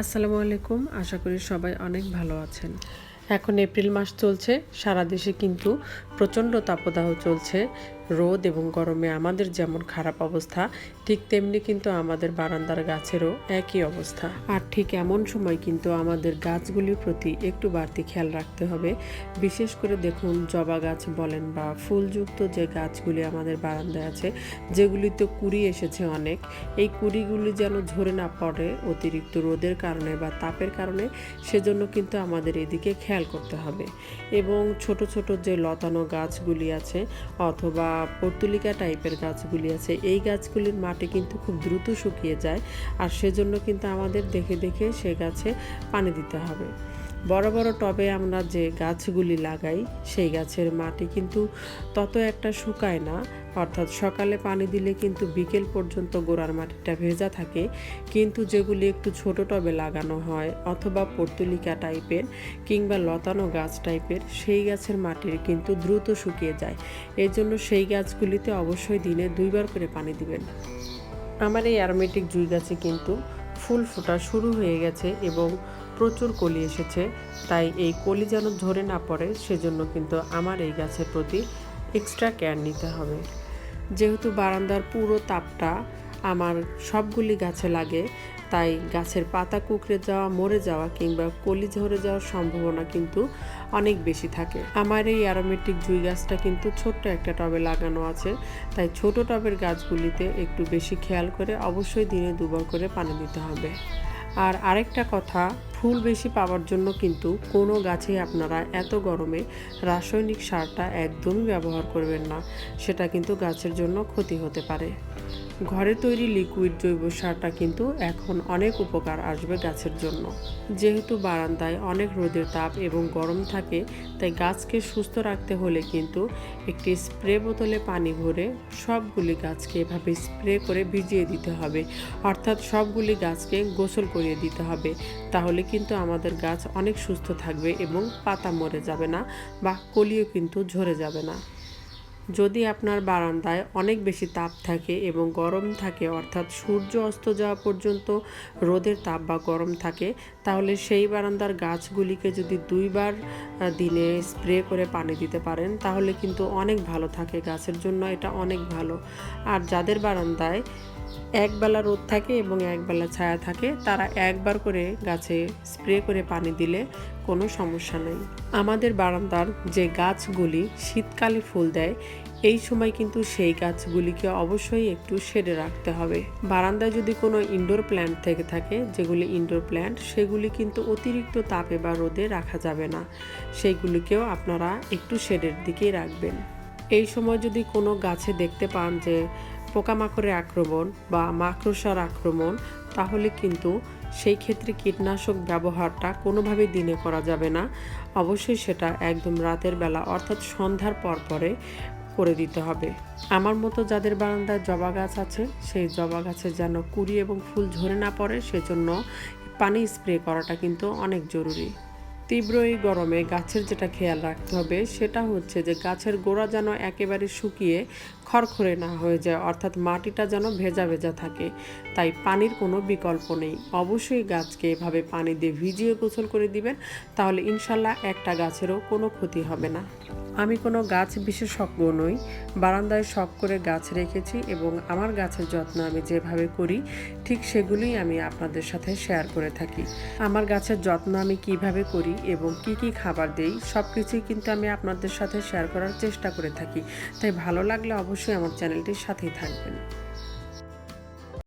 আসসালামু আলাইকুম। আশা করি সবাই অনেক ভালো আছেন। এখন এপ্রিল মাস চলছে, সারা দেশে কিন্তু প্রচণ্ড তাপদাহ চলছে। রোদ এবং গরমে আমাদের যেমন খারাপ অবস্থা, ঠিক তেমনি কিন্তু আমাদের বারান্দার গাছেরও একই অবস্থা। আর ঠিক এমন সময় কিন্তু আমাদের গাছগুলির প্রতি একটু বাড়তি খেয়াল রাখতে হবে। বিশেষ করে দেখুন, জবা গাছ বলেন বা ফুলযুক্ত যে গাছগুলি আমাদের বারান্দায় আছে, যেগুলিতে কুড়ি এসেছে অনেক, এই কুড়িগুলি যেন ঝরে না পড়ে অতিরিক্ত রোদের কারণে বা তাপের কারণে, সেজন্য কিন্তু আমাদের এদিকে খেয়াল করতে হবে। এবং ছোট ছোট যে লতানো গাছগুলি আছে অথবা পর্তুলিকা টাইপের গাছগুলি আছে। এই গাছগুলির মাটি কিন্তু খুব দ্রুত শুকিয়ে যায় আর সেজন্য কিন্তু আমাদের দেখে দেখে সে গাছে পানি দিতে হবে। বড় বড় টবে আমরা যে গাছগুলি লাগাই, সেই গাছের মাটি কিন্তু তত একটা শুকায় না। অর্থাৎ সকালে পানি দিলে কিন্তু বিকেল পর্যন্ত গোড়ার মাটিটা ভেজা থাকে। কিন্তু যেগুলি একটু ছোট টবে লাগানো হয়, অথবা পর্তুলিকা টাইপের কিংবা লতানো গাছ টাইপের, সেই গাছের মাটির কিন্তু দ্রুত শুকিয়ে যায়। এই জন্য সেই গাছগুলিতে অবশ্যই দিনে দুইবার করে পানি দিবেন। আমার এই অ্যারোমেটিক জুই গাছে কিন্তু ফুল ফোটা শুরু হয়ে গেছে এবং প্রচুর কলি এসেছে, তাই এই কলি যেন ঝরে না পড়ে, সেজন্য কিন্তু আমার এই গাছের প্রতি এক্সট্রা কেয়ার নিতে হবে। যেহেতু বারান্দার পুরো তাপটা আমার সবগুলি গাছে লাগে, তাই গাছের পাতা কুকড়ে যাওয়া, মরে যাওয়া কিংবা কলি ঝরে যাওয়ার সম্ভাবনা কিন্তু অনেক বেশি থাকে। আমার এই অ্যারোমেটিক জুই গাছটা কিন্তু ছোট্ট একটা টবে লাগানো আছে, তাই ছোট টবের গাছগুলিতে একটু বেশি খেয়াল করে অবশ্যই দিনে দুবার করে পানি দিতে হবে। আর আরেকটা কথা ফুল বেশি পাওয়ার জন্য কিন্তু কোনো গাছে আপনারা এত গরমে রাসায়নিক সারটা একদমই ব্যবহার করবেন না। সেটা কিন্তু গাছের জন্য ক্ষতি হতে পারে। ঘরে তৈরি লিকুইড জৈব সারটা কিন্তু এখন অনেক উপকার আসবে গাছের জন্য। যেহেতু বারান্দায় অনেক রোদের তাপ এবং গরম থাকে, তাই গাছকে সুস্থ রাখতে হলে কিন্তু একটি স্প্রে বোতলে পানি ভরে সবগুলি গাছকে এভাবে স্প্রে করে ভিজিয়ে দিতে হবে। অর্থাৎ সবগুলি গাছকে গোসল করিয়ে দিতে হবে। তাহলে কিন্তু আমাদের গাছ অনেক সুস্থ থাকবে এবং পাতা মরে যাবে না বা কলিও কিন্তু ঝরে যাবে না। যদি আপনার বারান্দায় অনেক বেশি তাপ থাকে এবং গরম থাকে, অর্থাৎ সূর্য অস্ত যাওয়া পর্যন্ত রোদের তাপ বা গরম থাকে, তাহলে সেই বারান্দার গাছগুলিকে যদি দুইবার দিনে স্প্রে করে পানি দিতে পারেন, তাহলে কিন্তু অনেক ভালো থাকে গাছের জন্য, এটা অনেক ভালো। আর যাদের বারান্দায় একবেলা রোদ থাকে এবং একবেলা ছায়া থাকে, তারা একবার করে গাছে স্প্রে করে পানি দিলে কোনো সমস্যা নেই। আমাদের বারান্দার যে গাছগুলি শীতকালে ফুল দেয় এই সময় কিন্তু সেই গাছগুলিকে অবশ্যই একটু সেরে রাখতে হবে। বারান্দায় যদি কোনো ইনডোর প্ল্যান্ট থেকে থাকে, যেগুলি ইনডোর প্ল্যান্ট সেগুলি কিন্তু অতিরিক্ত তাপে বা রোদে রাখা যাবে না। সেইগুলিকেও আপনারা একটু শেডের দিকেই রাখবেন। এই সময় যদি কোনো গাছে দেখতে পান যে পোকামাকড়ের আক্রমণ বা মাকড়সার আক্রমণ, তাহলে কিন্তু সেই ক্ষেত্রে কীটনাশক ব্যবহারটা কোনোভাবেই দিনে করা যাবে না। অবশ্যই সেটা একদম রাতের বেলা, অর্থাৎ সন্ধ্যার পর পরে করে দিতে হবে। আমার মতো যাদের বারান্দায় জবা গাছ আছে, সেই জবা গাছের যেন কুড়ি এবং ফুল ঝরে না পড়ে, সেজন্য পানি স্প্রে করাটা কিন্তু অনেক জরুরি। তীব্র এই গরমে গাছের যেটা খেয়াল রাখতে হবে, সেটা হচ্ছে যে গাছের গোড়া যেন একেবারে শুকিয়ে খড়খড়ে না হয়ে যায়, অর্থাৎ মাটিটা যেন ভেজা ভেজা থাকে। তাই পানির কোনো বিকল্প নেই। অবশ্যই গাছকে এভাবে পানি দিয়ে ভিজিয়ে গোসল করে দিবেন, তাহলে ইনশাল্লাহ একটা গাছেরও কোনো ক্ষতি হবে না। আমি কোনো গাছ বিশেষজ্ঞ নই। বারান্দায় শখ করে গাছ রেখেছি এবং আমার গাছের যত্ন আমি যেভাবে করি, ঠিক সেগুলিই আমি আপনাদের সাথে শেয়ার করে থাকি। আমার গাছের যত্ন আমি কীভাবে করি এবং কি কি খাবার দেই সব কিছুই কিন্তু আমি আপনাদের সাথে শেয়ার করার চেষ্টা করে থাকি। তাই ভালো লাগলে অবশ্যই আমার চ্যানেলটির সাথেই থাকবেন।